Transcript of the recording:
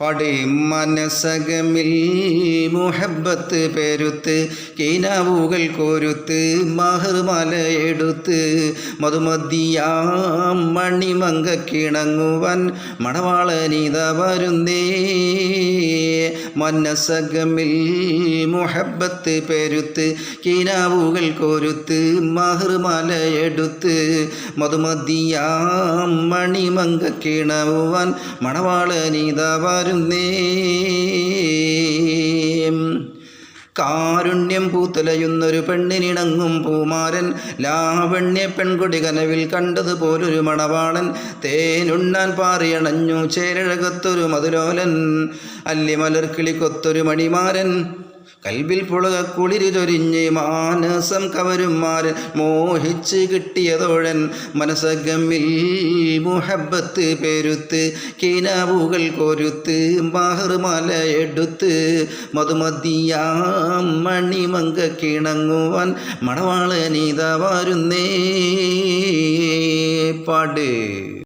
പടി മനസകമിൽ മുഹബത്ത് പെരുത്ത് കീനാവുകൾ കോരുത്ത് മഹർമലയെടുത്ത് മധുമതിയാം മണിമങ്ക കിണങ്ങുവൻ മണവാളനീത വരുന്നേ. മനസകമിൽ മുഹബത്ത് പെരുത്ത് കീനാവുകൾ കോരുത്ത് മഹർമലയെടുത്ത് മധുമതിയാം മണിമങ്ക കിണവുവൻ മണവാളനീത വരുന്നേ. കാരുണ്യം പൂത്തലയുന്നൊരു പെണ്ണിനിണങ്ങും പൂമാരൻ. ലാവണ്യ പെൺകുടി കനവിൽ കണ്ടതുപോലൊരു മണവാളൻ. തേനുണ്ണാൻ പാറിയണഞ്ഞു ചേരഴകത്തൊരു മധുലോലൻ. അല്ലിമലർക്കിളിക്കൊത്തൊരു മണിമാരൻ. കൽബിൽ പുളക കുളിരി ചൊരിഞ്ഞ് മാനസം കവരുമാരൻ മോഹിച്ച് കിട്ടിയതോഴൻ മനസഗമ്മിൽ മുഹബത്ത് പെരുത്ത് കീനാവുകൾ കൊരുത്ത് മഹർമല എടുത്ത്. മധുമതിയാം മണിമങ്ക കിണങ്ങുവാൻ മണവാളനീത വരുന്നേ പാട്.